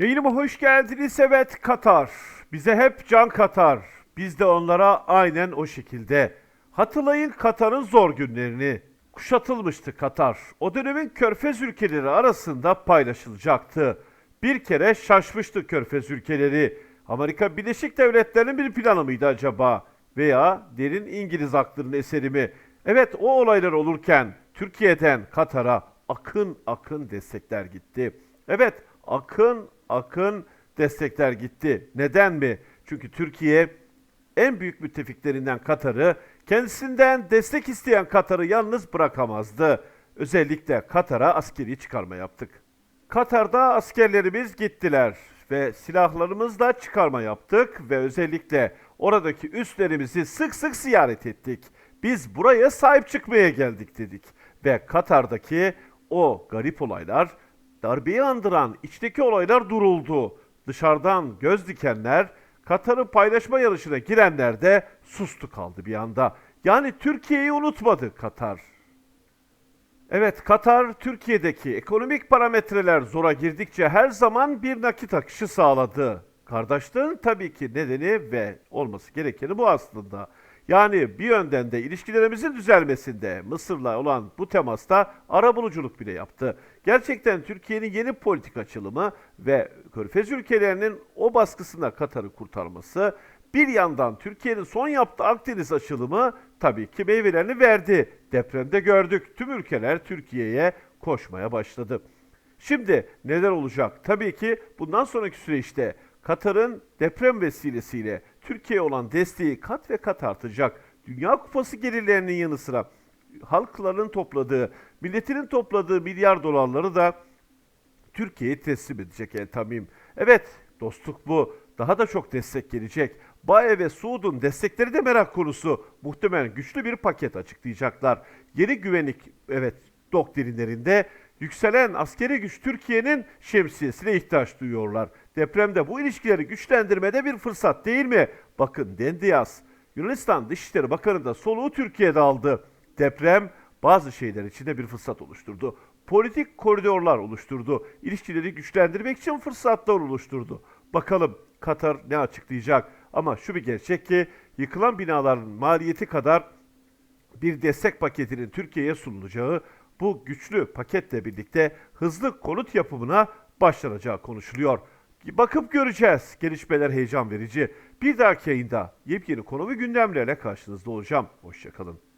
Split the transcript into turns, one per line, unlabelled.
Yayınıma hoş geldiniz. Evet Katar. Bize hep can katar. Biz de onlara aynen o şekilde. Hatırlayın Katar'ın zor günlerini. Kuşatılmıştı Katar. O dönemin körfez ülkeleri arasında paylaşılacaktı. Bir kere şaşmıştı körfez ülkeleri. Amerika Birleşik Devletleri'nin bir planı mıydı acaba? Veya derin İngiliz aklının eseri mi? Evet o olaylar olurken Türkiye'den Katar'a akın akın destekler gitti. Evet akın akın destekler gitti. Neden mi? Çünkü Türkiye en büyük müttefiklerinden Katar'ı, kendisinden destek isteyen Katar'ı yalnız bırakamazdı. Özellikle Katar'a askeri çıkarma yaptık. Katar'da askerlerimiz gittiler ve silahlarımızla çıkarma yaptık ve özellikle oradaki üslerimizi sık sık ziyaret ettik. Biz buraya sahip çıkmaya geldik dedik ve Katar'daki o garip olaylar, darbeyi andıran içteki olaylar duruldu. Dışarıdan göz dikenler, Katar'ın paylaşma yarışına girenler de sustu kaldı bir anda. Yani Türkiye'yi unutmadı Katar. Evet, Katar Türkiye'deki ekonomik parametreler zora girdikçe her zaman bir nakit akışı sağladı. Kardeşliğin tabii ki nedeni ve olması gerekeni bu aslında. Yani bir yönden de ilişkilerimizin düzelmesinde Mısır'la olan bu temasta arabuluculuk bile yaptı. Gerçekten Türkiye'nin yeni politik açılımı ve Körfez ülkelerinin o baskısına Katar'ı kurtarması bir yandan Türkiye'nin son yaptığı Akdeniz açılımı tabii ki meyvelerini verdi. Depremde gördük. Tüm ülkeler Türkiye'ye koşmaya başladı. Şimdi neler olacak? Tabii ki bundan sonraki süreçte Katar'ın deprem vesilesiyle Türkiye'ye olan desteği kat ve kat artacak. Dünya Kupası gelirlerinin yanı sıra halkların topladığı, milletinin topladığı milyar dolarları da Türkiye'ye teslim edecek El Tamim. Evet, dostluk bu. Daha da çok destek gelecek. Baye ve Suud'un destekleri de merak konusu. Muhtemelen güçlü bir paket açıklayacaklar. Yeni güvenlik evet doktrinlerinde yükselen askeri güç Türkiye'nin şemsiyesine ihtiyaç duyuyorlar. Depremde bu ilişkileri güçlendirmede bir fırsat değil mi? Bakın Dendias, Yunanistan Dışişleri Bakanı da soluğu Türkiye'de aldı. Deprem bazı şeyler için de bir fırsat oluşturdu. Politik koridorlar oluşturdu. İlişkileri güçlendirmek için fırsatlar oluşturdu. Bakalım Katar ne açıklayacak? Ama şu bir gerçek ki yıkılan binaların maliyeti kadar bir destek paketinin Türkiye'ye sunulacağı bu güçlü paketle birlikte hızlı konut yapımına başlanacağı konuşuluyor. Bakıp göreceğiz. Gelişmeler heyecan verici. Bir dahaki yayında yepyeni konu ve gündemlerle karşınızda olacağım. Hoşçakalın.